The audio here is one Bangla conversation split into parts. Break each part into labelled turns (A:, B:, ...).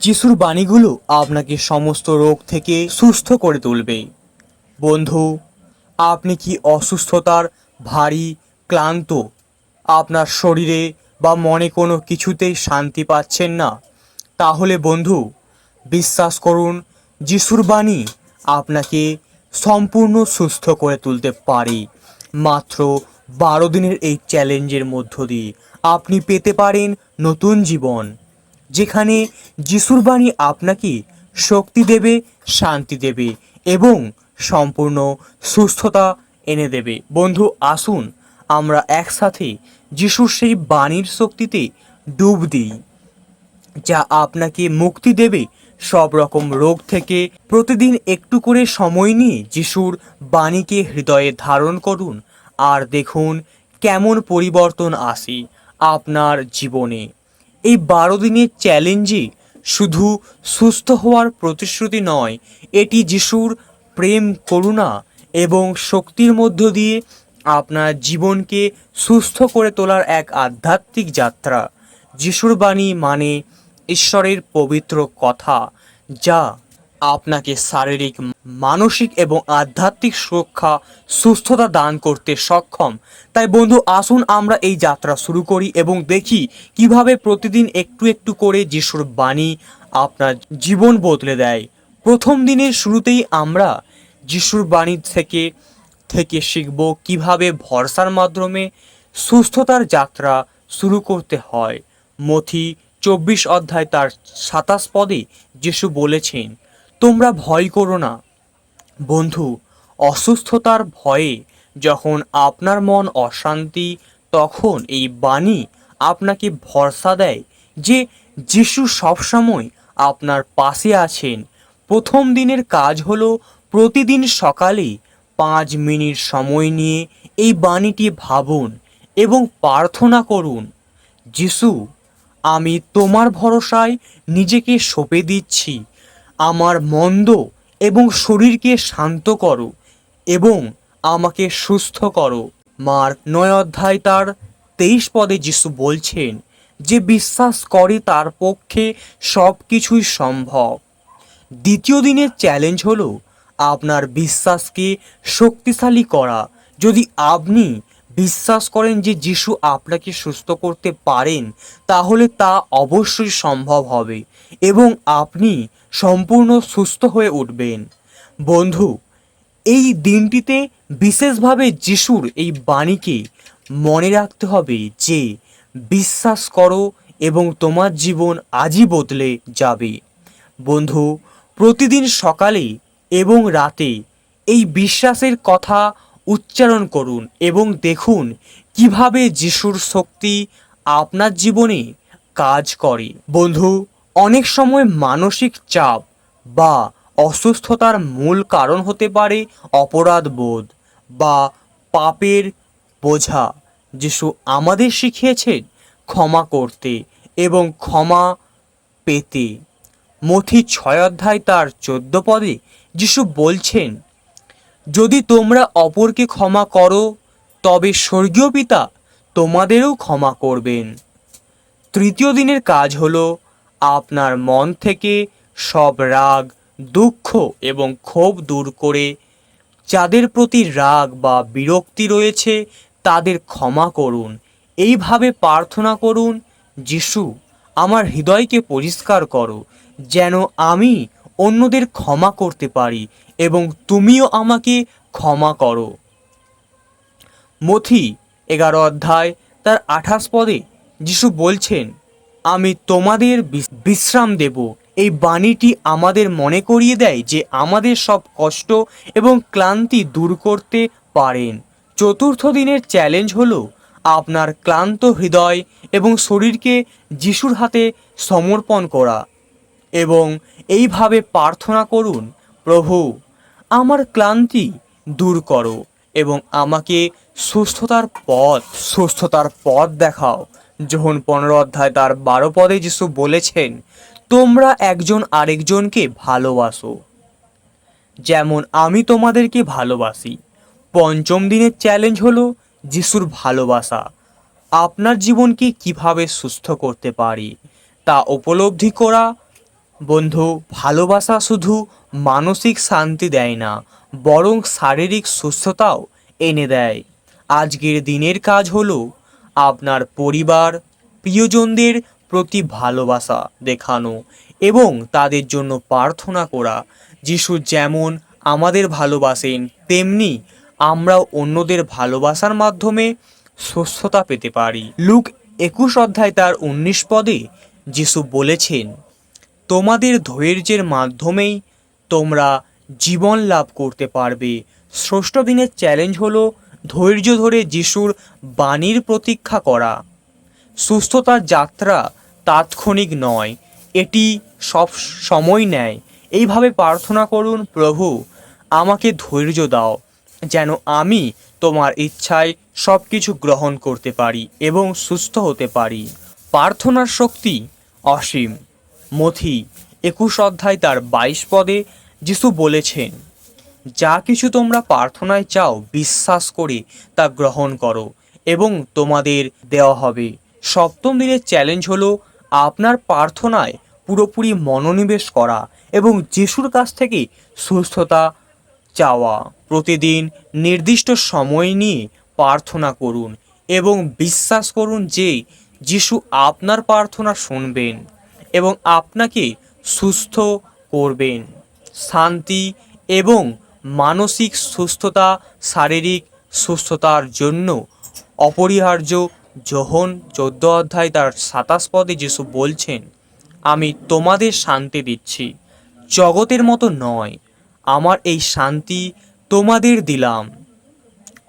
A: যিশুর বাণীগুলো আপনাকে সমস্ত রোগ থেকে সুস্থ করে তুলবে। বন্ধু, আপনি কি অসুস্থতার, ভারী, ক্লান্ত, আপনার শরীরে বা মনে কোনো কিছুতেই শান্তি পাচ্ছেন না? তাহলে বন্ধু, বিশ্বাস করুন, যিশুর বাণী আপনাকে সম্পূর্ণ সুস্থ করে তুলতে পারে। মাত্র বারো দিনের এই চ্যালেঞ্জের মধ্য দিয়ে আপনি পেতে পারেন নতুন জীবন। যেখানে যিশুর বাণী আপনাকে শক্তি দেবে, শান্তি দেবে এবং সম্পূর্ণ সুস্থতা এনে দেবে। বন্ধু, আসুন আমরা একসাথে যিশুর সেই বাণীর শক্তিতে ডুব দিই, যা আপনাকে মুক্তি দেবে সব রকম রোগ থেকে। প্রতিদিন একটু করে সময় নিয়ে যিশুর বাণীকে হৃদয়ে ধারণ করুন আর দেখুন কেমন পরিবর্তন আসে আপনার জীবনে। এই বারো দিনের চ্যালেঞ্জই শুধু সুস্থ হওয়ার প্রতিশ্রুতি নয়, এটি যিশুর প্রেম করুণা এবং শক্তির মধ্য দিয়ে আপনার জীবনকে সুস্থ করে তোলার এক আধ্যাত্মিক যাত্রা। যিশুর বাণী মানে ঈশ্বরের পবিত্র কথা, যা আপনাকে শারীরিক, মানসিক এবং আধ্যাত্মিক সুরক্ষা, সুস্থতা দান করতে সক্ষম। তাই বন্ধু, আসুন আমরা এই যাত্রা শুরু করি এবং দেখি কীভাবে প্রতিদিন একটু একটু করে যিশুর বাণী আপনার জীবন বদলে দেয়। প্রথম দিনের শুরুতেই আমরা যিশুর বাণী থেকে থেকে শিখব কীভাবে ভরসার মাধ্যমে সুস্থতার যাত্রা শুরু করতে হয়। মথি চব্বিশ অধ্যায় তার সাতাশ পদে যিশু বলেছেন তোমরা ভয় করো না। বন্ধু, অসুস্থতার ভয়ে যখন আপনার মন অশান্তি, তখন এই বাণী আপনাকে ভরসা দেয় যে যিশু সবসময় আপনার পাশে আছেন। প্রথম দিনের কাজ হলো প্রতিদিন সকালে পাঁচ মিনিট সময় নিয়ে এই বাণীটি ভাবুন এবং প্রার্থনা করুন, যিশু, আমি তোমার ভরসায় নিজেকে সঁপে দিচ্ছি। আমার মন্দ এবং শরীরকে শান্ত করো এবং আমাকে সুস্থ করো। মার নয় অধ্যায় তার তেইশ পদে যিশু বলছেন, যে বিশ্বাস করে তার পক্ষে সব কিছুই সম্ভব। দ্বিতীয় দিনের চ্যালেঞ্জ হলো, আপনার বিশ্বাসকে শক্তিশালী করা। যদি আপনি বিশ্বাস করেন যে যিশু আপনাকে সুস্থ করতে পারেন, তাহলে তা অবশ্যই সম্ভব হবে এবং আপনি সম্পূর্ণ সুস্থ হয়ে উঠবেন। বন্ধু, এই দিনটিতে বিশেষভাবে যিশুর এই বাণীকে মনে রাখতে হবে যে বিশ্বাস করো এবং তোমার জীবন আজই বদলে যাবে। বন্ধু, প্রতিদিন সকালে এবং রাতে এই বিশ্বাসের কথা উচ্চারণ করুন এবং দেখুন কীভাবে যিশুর শক্তি আপনার জীবনে কাজ করে। বন্ধু, অনেক সময় মানসিক চাপ বা অসুস্থতার মূল কারণ হতে পারে অপরাধ বোধ বা পাপের বোঝা। যিশু আমাদের শিখিয়েছেন ক্ষমা করতে এবং ক্ষমা পেতে। মথি ছয় অধ্যায় তার চোদ্দ পদে যিশু বলছেন যদি তোমরা অপরকে ক্ষমা করো, তবে স্বর্গীয় পিতা তোমাদেরও ক্ষমা করবেন। তৃতীয় দিনের কাজ হল আপনার মন থেকে সব রাগ, দুঃখ এবং ক্ষোভ দূর করে যাদের প্রতি রাগ বা বিরক্তি রয়েছে তাদের ক্ষমা করুন। এইভাবে প্রার্থনা করুন, যিশু, আমার হৃদয়কে পরিষ্কার করো, যেন আমি অন্যদের ক্ষমা করতে পারি এবং তুমিও আমাকে ক্ষমা করো। মথি, এগারো অধ্যায়, তার আঠাশ পদে যিশু বলছেন, আমি তোমাদের বিশ্রাম দেব। এই বাণীটি আমাদের মনে করিয়ে দেয় যে আমাদের সব কষ্ট এবং ক্লান্তি দূর করতে পারেন। চতুর্থ দিনের চ্যালেঞ্জ হলো আপনার ক্লান্ত হৃদয় এবং শরীরকে যিশুর হাতে সমর্পণ করা। এবং এইভাবে প্রার্থনা করুন, প্রভু, আমার ক্লান্তি দূর করো এবং আমাকে সুস্থতার পথ সুস্থতার পথ দেখাও। যখন পনেরো অধ্যায় তার বারো পদে যিশু বলেছেন, তোমরা একজন আরেকজনকে ভালোবাসো। যেমন আমি তোমাদেরকে ভালোবাসি, পঞ্চম দিনের চ্যালেঞ্জ হলো যিশুর ভালোবাসা। আপনার জীবনকে কীভাবে সুস্থ করতে পারি, তা উপলব্ধি করা বন্ধু, ভালোবাসা শুধু মানসিক শান্তি দেয় না, বরং শারীরিক সুস্থতাও এনে দেয়। আজকের দিনের কাজ হলো আপনার পরিবার, প্রিয়জনদের প্রতি ভালোবাসা দেখানো এবং তাদের জন্য প্রার্থনা করা। যিশু যেমন আমাদের ভালোবাসেন, তেমনি আমরাও অন্যদের ভালোবাসার মাধ্যমে সুস্থতা পেতে পারি। লুক একুশ অধ্যায় তার উনিশ পদে যিশু বলেছেন তোমাদের ধৈর্যের মাধ্যমেই তোমরা জীবন লাভ করতে পারবে। দিনের চ্যালেঞ্জ হলো ধৈর্য ধরে যিশুর বাণীর প্রতীক্ষা করা। সুস্থতার যাত্রা তাৎক্ষণিক নয়, এটি সব সময় নেয়। এইভাবে প্রার্থনা করুন, প্রভু, আমাকে ধৈর্য দাও, যেন আমি তোমার ইচ্ছায় সব কিছু গ্রহণ করতে পারি এবং সুস্থ হতে পারি। প্রার্থনার শক্তি অসীম। মথি, একুশ অধ্যায় তার বাইশ পদে যিশু বলেছেন, যা কিছু তোমরা প্রার্থনায় চাও, বিশ্বাস করে তা গ্রহণ করো এবং তোমাদের দেওয়া হবে। সপ্তম দিনের চ্যালেঞ্জ হলো আপনার প্রার্থনায় পুরোপুরি মনোনিবেশ করা এবং যিশুর কাছ থেকে সুস্থতা চাওয়া। প্রতিদিন নির্দিষ্ট সময় নিয়ে প্রার্থনা করুন এবং বিশ্বাস করুন যে যিশু আপনার প্রার্থনা শুনবেন। এবং আপনাকে সুস্থ করবেন। শান্তি এবং মানসিক সুস্থতা, শারীরিক সুস্থতার জন্য অপরিহার্য যোহন চোদ্দ অধ্যায় তার সাতাশ পদে যিশু বলছেন, আমি তোমাদের শান্তি দিচ্ছি। জগতের মতো নয়, আমার এই শান্তি তোমাদের দিলাম।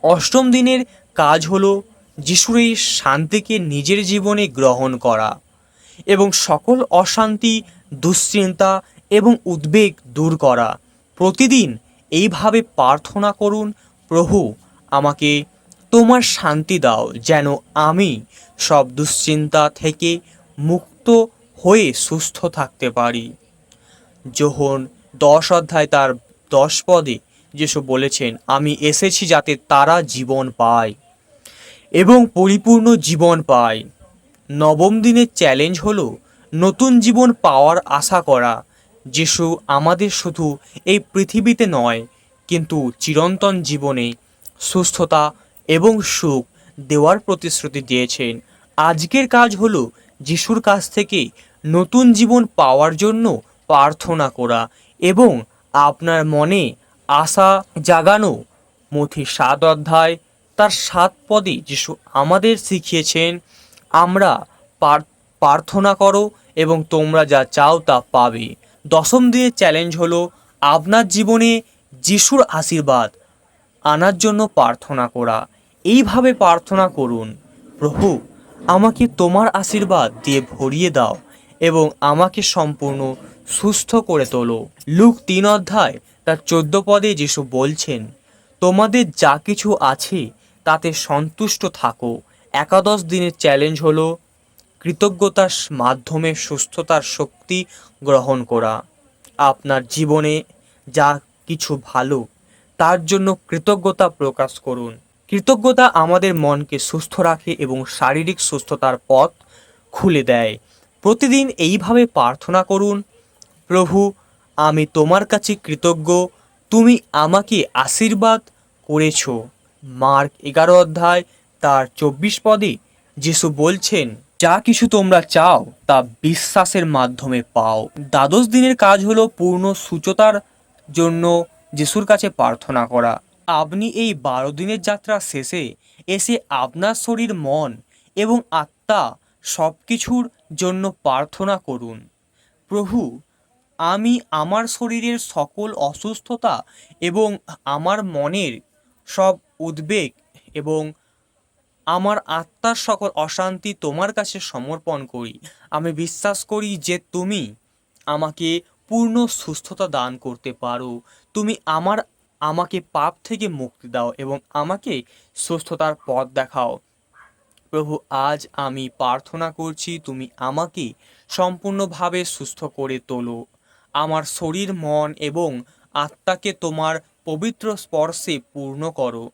A: অষ্টম দিনের কাজ হলো যিশুর এই শান্তিকে নিজের জীবনে গ্রহণ করা। এবং সকল অশান্তি, দুশ্চিন্তা এবং উদ্বেগ দূর করা। প্রতিদিন এইভাবে প্রার্থনা করুন, প্রভু, আমাকে তোমার শান্তি দাও, যেন আমি সব দুশ্চিন্তা থেকে মুক্ত হয়ে সুস্থ থাকতে পারি। যোহন দশ অধ্যায় তার দশ পদে যেসু বলেছেন, আমি এসেছি যাতে তারা জীবন পায় এবং পরিপূর্ণ জীবন পায়। নবম দিনের চ্যালেঞ্জ হলো নতুন জীবন পাওয়ার আশা করা। যিশু আমাদের শুধু এই পৃথিবীতে নয়, কিন্তু চিরন্তন জীবনে সুস্থতা এবং সুখ দেওয়ার প্রতিশ্রুতি দিয়েছেন। আজকের কাজ হলো যিশুর কাছ থেকে নতুন জীবন পাওয়ার জন্য প্রার্থনা করা এবং আপনার মনে আশা জাগানো। মথি সাত অধ্যায় তার সাত পদে যিশু আমাদের শিখিয়েছেন আমরা প্রার্থনা করো এবং তোমরা যা চাও তা পাবে। দশম দিনের চ্যালেঞ্জ হলো আপনার জীবনে যিশুর আশীর্বাদ, আনার জন্য প্রার্থনা করা। এইভাবে প্রার্থনা করুন, প্রভু, আমাকে তোমার আশীর্বাদ দিয়ে ভরিয়ে দাও এবং আমাকে সম্পূর্ণ সুস্থ করে তোলো। লুক তিন অধ্যায়, তার চোদ্দ পদে যিশু বলছেন, তোমাদের যা কিছু আছে তাতে সন্তুষ্ট থাকো একাদশ দিনের চ্যালেঞ্জ হল কৃতজ্ঞতার মাধ্যমে সুস্থতার শক্তি গ্রহণ করা। আপনার জীবনে যা কিছু ভালো, তার জন্য কৃতজ্ঞতা প্রকাশ করুন। কৃতজ্ঞতা আমাদের মনকে সুস্থ রাখে এবং শারীরিক সুস্থতার পথ খুলে দেয়। প্রতিদিন এইভাবে প্রার্থনা করুন, প্রভু, আমি তোমার কাছে কৃতজ্ঞ, তুমি আমাকে আশীর্বাদ করেছ। মার্ক এগারো অধ্যায় তার চব্বিশ পদে যিশু বলছেন, যা কিছু তোমরা চাও, তা বিশ্বাসের মাধ্যমে পাও। দ্বাদশ দিনের কাজ হলো পূর্ণ সুচতার জন্য যিশুর কাছে প্রার্থনা করা। আপনি এই বারো দিনের যাত্রা শেষে এসে আপনার শরীর, মন এবং আত্মা সব কিছুর জন্য প্রার্থনা করুন। প্রভু, আমি আমার শরীরের সকল অসুস্থতা এবং আমার মনের সব উদ্বেগ এবং আমার আত্মার সকল অশান্তি তোমার কাছে সমর্পণ করি। আমি বিশ্বাস করি যে তুমি আমাকে পূর্ণ সুস্থতা দান করতে পারো। তুমি আমার, আমাকে পাপ থেকে মুক্তি দাও এবং আমাকে সুস্থতার পথ দেখাও। প্রভু, আজ আমি প্রার্থনা করছি তুমি আমাকে সম্পূর্ণভাবে সুস্থ করে তোলো। আমার শরীর, মন এবং আত্মাকে তোমার পবিত্র স্পর্শে পূর্ণ করো।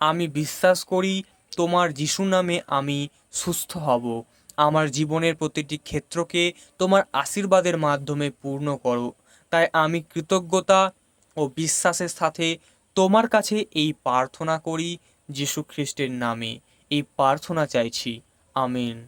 A: আমি বিশ্বাস করি তোমার যিশু নামে আমি সুস্থ হব। আমার জীবনের প্রতিটি ক্ষেত্রকে তোমার আশীর্বাদের মাধ্যমে পূর্ণ করো। তাই আমি কৃতজ্ঞতা ও বিশ্বাসের সাথে তোমার কাছে এই প্রার্থনা করি, যীশু খ্রিস্টের নামে। এই প্রার্থনা চাইছি। আমিন।